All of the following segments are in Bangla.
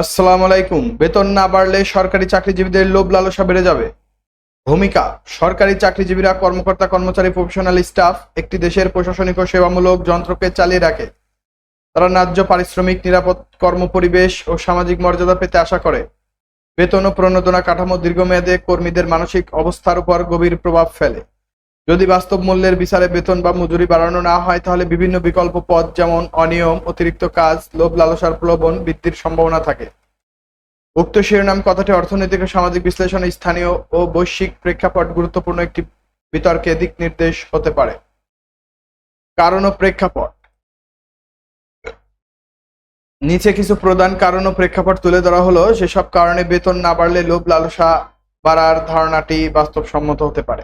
আসসালামু আলাইকুম। বেতন না বাড়লে সরকারি চাকরিজীবীদের লোভ লালসা বেড়ে যাবে। ভূমিকা, সরকারি চাকরিজীবীরা কর্মকর্তা, কর্মচারী প্রফেশনাল স্টাফ একটি দেশের প্রশাসনিক ও সেবামূলক যন্ত্রকে চালিয়ে রাখে। তারা ন্যায্য পারিশ্রমিক, নিরাপদ কর্মপরিবেশ ও সামাজিক মর্যাদা পেতে আশা করে। বেতন ও প্রণোদনা কাঠামো দীর্ঘমেয়াদে কর্মীদের মানসিক অবস্থার উপর গভীর প্রভাব ফেলে। যদি বাস্তব মূল্যের বিচারে বেতন বা মজুরি বাড়ানো না হয়, তাহলে বিভিন্ন বিকল্প পদ যেমন অনিয়ম, অতিরিক্ত কাজ, লোভ, লালসার প্রলোভন বৃদ্ধির সম্ভাবনা থাকে। উক্ত শিরোনাম কথাটি অর্থনৈতিক ও সামাজিক বিশ্লেষণে স্থানীয় ও বৈশ্বিক প্রেক্ষাপট গুরুত্বপূর্ণ একটি বিতর্কে দিক নির্দেশ হতে পারে। কারণ ও প্রেক্ষাপট। নিচে কিছু প্রধান কারণ ও প্রেক্ষাপট তুলে ধরা হলো। সেসব কারণে বেতন না বাড়লে লোভ, লালসা বাড়ার ধারণাটি বাস্তবসম্মত হতে পারে।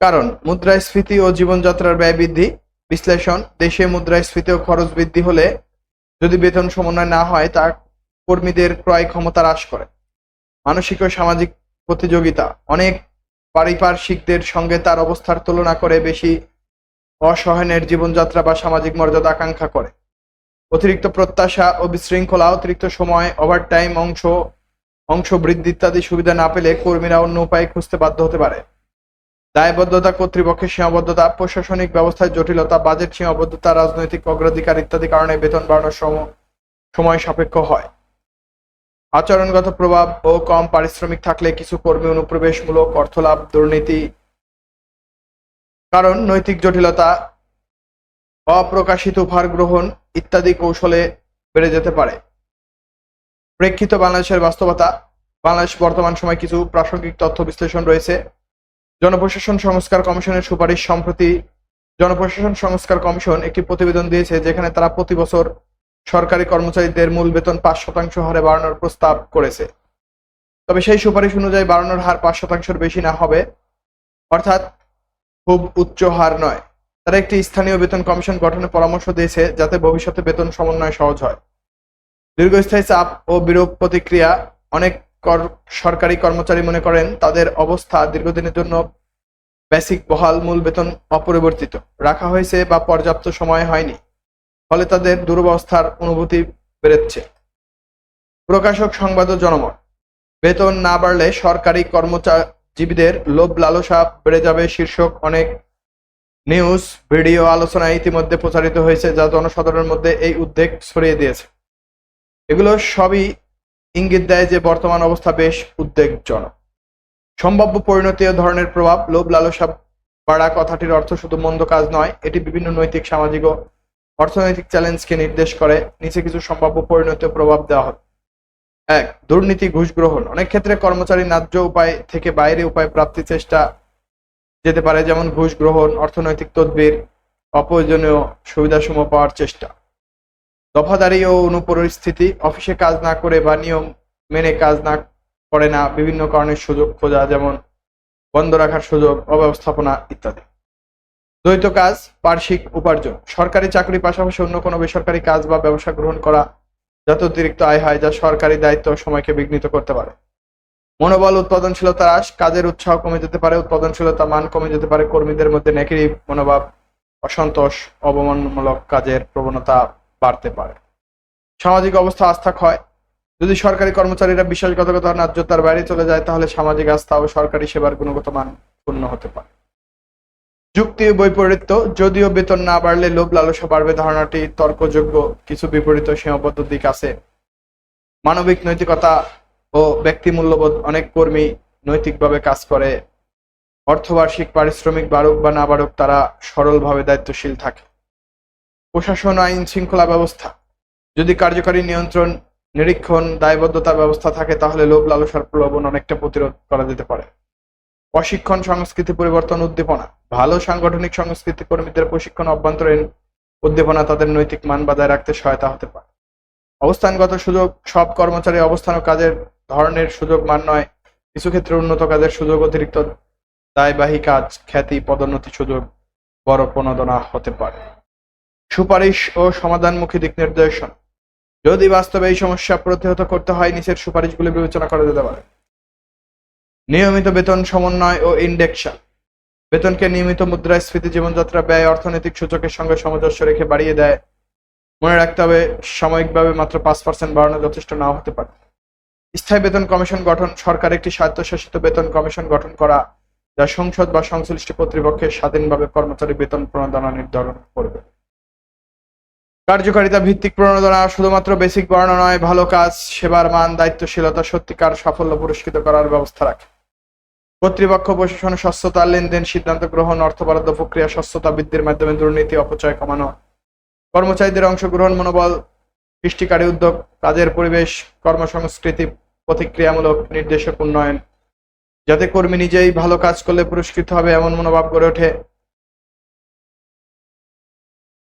কারণ মুদ্রাস্ফীতি ও জীবনযাত্রার ব্যয় বৃদ্ধি বিশ্লেষণ, দেশে মুদ্রাস্ফীতি ও খরচ বৃদ্ধি হলে যদি বেতন সমন্বয় না হয়, তা কর্মীদের ক্রয় ক্ষমতা হ্রাস করে। মানসিক ও সামাজিক প্রতিযোগিতা, অনেক পারিপার্শ্বিকদের সঙ্গে তার অবস্থার তুলনা করে বেশি অসহনের জীবনযাত্রা বা সামাজিক মর্যাদা আকাঙ্ক্ষা করে। অতিরিক্ত প্রত্যাশা ও বিশৃঙ্খলা, অতিরিক্ত সময় ওভারটাইম অংশ অংশ বৃদ্ধি ইত্যাদি সুবিধা না পেলে কর্মীরা অন্য উপায়ে খুঁজতে বাধ্য হতে পারে। দায়বদ্ধতা কর্তৃপক্ষের সীমাবদ্ধতা, প্রশাসনিক ব্যবস্থায় জটিলতা, বাজেট সীমাবদ্ধতা, রাজনৈতিক অগ্রাধিকার ইত্যাদি কারণে বেতন বাড়ানোর সম- সময় সাপেক্ষ হয়। আচরণগত প্রভাব ও কম পারিশ্রমিক থাকলে কিছু কর্মী অনুপ্রবেশমূলক অর্থলাভ, দুর্নীতি, কারণ নৈতিক জটিলতা, অপ্রকাশিত উপহার গ্রহণ ইত্যাদি কৌশলে বেড়ে যেতে পারে। প্রেক্ষিত বাংলাদেশের বাস্তবতা, বাংলাদেশ বর্তমান সময় কিছু প্রাসঙ্গিক তথ্য বিশ্লেষণ রয়েছে। জনপ্রশাসন সংস্কার কমিশনের সুপারিশ সম্প্রতি জনপ্রশাসন সংস্কার কমিশন একটি প্রতিবেদন দিয়েছে যেখানে তারা প্রতি বছর সরকারি কর্মচারীদের মূল বেতন পাঁচ শতাংশ হারে বাড়ানোর প্রস্তাব করেছে। তবে সেই সুপারিশ অনুযায়ী বাড়ানোর হার পাঁচ শতাংশের বেশি না হবে, অর্থাৎ খুব উচ্চ হার নয়। তারা একটি স্থানীয় বেতন কমিশন গঠনের পরামর্শ দিয়েছে যাতে ভবিষ্যতে বেতন সমন্বয় সহজ হয়। দীর্ঘস্থায়ী চাপ ও বিরূপ প্রতিক্রিয়া অনেক সরকারি কর্মচারী মনে করেন, তাদের অবস্থা দীর্ঘদিনের জন্য বেসিক বহাল মূল বেতন অপরিবর্তিত। রাখা হয়েছে বা পর্যাপ্ত সময় হয়নি, ফলে তাদের দুরবস্থার অনুভূতি বেড়েছে। প্রকাশক সংবাদ ও জনমত, বেতন না বাড়লে সরকারি কর্মচারীদের লোভ লালসা বেড়ে যাবে, শীর্ষক অনেক নিউজ, ভিডিও আলোচনা ইতিমধ্যে প্রচারিত হয়েছে, যা জনসাধারণের মধ্যে এই উদ্বেগ ছড়িয়ে দিয়েছে। এগুলো সবই ইঙ্গিত দেয় যে বর্তমান অবস্থা বেশ উদ্বেগজনক। সম্ভাব্য পরিণতি ধরনের প্রভাব, লোভ, লালসা বাড়া কথাটির অর্থ শুধু মন্দ কাজ নয়, এটি বিভিন্ন নৈতিক, সামাজিক ও অর্থনৈতিক চ্যালেঞ্জকে নির্দেশ করে, নিচে কিছু সম্ভাব্য পরিণতি প্রভাব দেওয়া হয়। এক, দুর্নীতি, ঘুষ গ্রহণ। অনেক ক্ষেত্রে কর্মচারী ন্যায্য উপায় থেকে বাইরে উপায় প্রাপ্তির চেষ্টা যেতে পারে, যেমন ঘুষ গ্রহণ, অর্থনৈতিক তদবির, অপ্রয়োজনীয় সুবিধাসমূহ পাওয়ার চেষ্টা। দফাদারি ও অনুপরিস্থিতি, অফিসে কাজ না করে বা নিয়ম মেনে কাজ না করে না বিভিন্ন কারণের সুযোগ খোঁজা, যেমন বন্ধ রাখার সুযোগ, অব্যবস্থাপনা ইত্যাদি। দ্বৈত কাজ, বার্ষিক উপার্জন। সরকারি চাকরির পাশাপাশি অন্য কোনো বেসরকারি কাজ বা ব্যবসা গ্রহণ করা যাতে অতিরিক্ত আয় হয় যা সরকারি দায়িত্ব সময়কে বিঘ্নিত করতে পারে। মনোবল, উৎপাদনশীলতা হ্রাস, কাজের উৎসাহ কমে যেতে পারে, উৎপাদনশীলতা মান কমে যেতে পারে। কর্মীদের মধ্যে নেগেটিভ মনোভাব, অসন্তোষ অবমানমূলক কাজের প্রবণতা বাড়তে পারে। সামাজিক অবস্থা আস্থা ক্ষয়। যদি সরকারি কর্মচারীরা বিশ্বাসঘাতকতা ন্যায্যতার বাইরে চলে যায়, তাহলে সামাজিক আস্থা ও সরকারি সেবার গুণগত মান পূর্ণ হতে পারে। যুক্তি ও বৈপরীত্য, যদিও বেতন না বাড়লে লোভ লালসা বাড়বে, ধারণাটি তর্কযোগ্য, কিছু বিপরীত সীমাবদ্ধ দিক আছে মানবিক নৈতিকতা ও ব্যক্তি মূল্যবোধ, অনেক কর্মী নৈতিকভাবে কাজ করে। অর্থবার্ষিক, পারিশ্রমিক বাড়ুক বা না বাড়ুক, তারা সরলভাবে দায়িত্বশীল থাকে। প্রশাসন, আইন শৃঙ্খলা ব্যবস্থা। যদি কার্যকারী নিয়ন্ত্রণ, নিরীক্ষণ দায়বদ্ধতার ব্যবস্থা থাকে, তাহলে লোভ, লালসার প্রলোভন অনেকটা প্রতিরোধ করা যেতে পারে। প্রশিক্ষণ, সংস্কৃতি পরিবর্তন, উদ্দীপনা। ভালো সাংগঠনিক সংস্কৃতি কর্মীদের প্রশিক্ষণ, অভ্যন্তরীণ উদ্দীপনা তাদের নৈতিক মান বজায় রাখতে সহায়তা হতে পারে। অবস্থানগত সুযোগ, সব কর্মচারী অবস্থান ও কাজের ধরনের সুযোগ মান নয়। কিছু ক্ষেত্রে উন্নত কাজের সুযোগ অতিরিক্ত দায়বাহী কাজ, খ্যাতি, পদোন্নতি সুযোগ বড় প্রণোদনা হতে পারে। সুপারিশ ও সমাধানমুখী দিক নির্দেশন। যদি বাস্তবে এই সমস্যা প্রতিহত করতে হয়, নিচের সুপারিশগুলি বিবেচনা করা যেতে পারে। নিয়মিত বেতন সমন্বয় ও ইন্ডেকশন। বেতনকে নিয়মিত মুদ্রাস্ফীতি জীবনযাত্রা, ব্যয়, অর্থনৈতিক সূচকের সঙ্গে সামঞ্জস্য রেখে বাড়িয়ে দেয়। মনে রাখতে হবে, সাময়িকভাবে মাত্র পাঁচ পার্সেন্ট বাড়ানো যথেষ্ট নাও হতে পারে। স্থায়ী বেতন কমিশন গঠন, সরকার একটি স্বায়ত্তশাসিত বেতন কমিশন গঠন করা, যা সংসদ বা সংশ্লিষ্ট কর্তৃপক্ষের স্বাধীনভাবে কর্মচারী বেতন প্রণোদনা নির্ধারণ করবে। কার্যকারিতা ভিত্তিক প্রণোদনা শুধুমাত্র বেসিক বর্ণনা নয়, ভালো কাজ, সেবার মান, দায়িত্বশীলতা সত্যিকার সাফল্য পুরস্কৃত করার ব্যবস্থা রাখে। কর্তৃপক্ষ প্রশাসন, স্বচ্ছতা, লেনদেন, সিদ্ধান্ত গ্রহণ, অর্থ বরাদ্দ প্রক্রিয়া, স্বচ্ছতা বৃদ্ধির মাধ্যমে দুর্নীতি, অপচয় কমানো। কর্মচারীদের অংশগ্রহণ মনোবল, সৃষ্টিকারী উদ্যোগ, কাজের পরিবেশ, কর্মসংস্কৃতি, প্রতিক্রিয়ামূলক নির্দেশক উন্নয়ন। যাতে কর্মী নিজেই ভালো কাজ করলে পুরস্কৃত হবে, এমন মনোভাব গড়ে ওঠে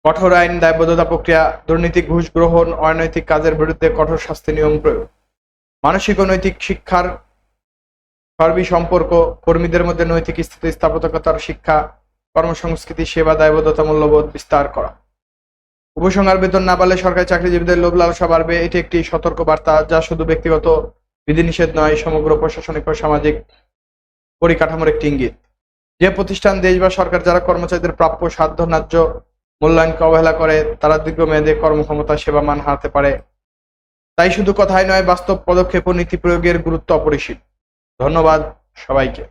কঠোর আইন, দায়বদ্ধতা প্রক্রিয়া, দুর্নীতি, ঘুষ গ্রহণ অনৈতিক কাজের বিরুদ্ধে কঠোর শাস্তি নিয়ম প্রয়োগ। মানসিক ও নৈতিক শিক্ষার সর্বী সম্পর্ক, কর্মীদের মধ্যে নৈতিক স্থিতি স্থিতিস্থাপকতার শিক্ষা, কর্মসংস্কৃতি, সেবা, দায়বদ্ধতা, মূল্যবোধ বিস্তার করা। উপসংহার বেতন না পারলে সরকারি চাকরিজীবীদের লোভ লালসা বাড়বে, এটি একটি সতর্ক বার্তা যা শুধু ব্যক্তিগত বিধিনিষেধ নয়, সমগ্র প্রশাসনিক ও সামাজিক পরিকাঠামোর একটি ইঙ্গিত। যে প্রতিষ্ঠান, দেশ বা সরকার, যারা কর্মচারীদের প্রাপ্য সাধ্য, ন্যায্য মূল্যায়নকে অবহেলা করে, তারা দীর্ঘমেয়াদে কর্মক্ষমতা সেবা মান হারাতে পারে। তাই শুধু কথাই নয়, বাস্তব পদক্ষেপ ও নীতি প্রয়োগের গুরুত্ব অপরিসীম। ধন্যবাদ সবাইকে।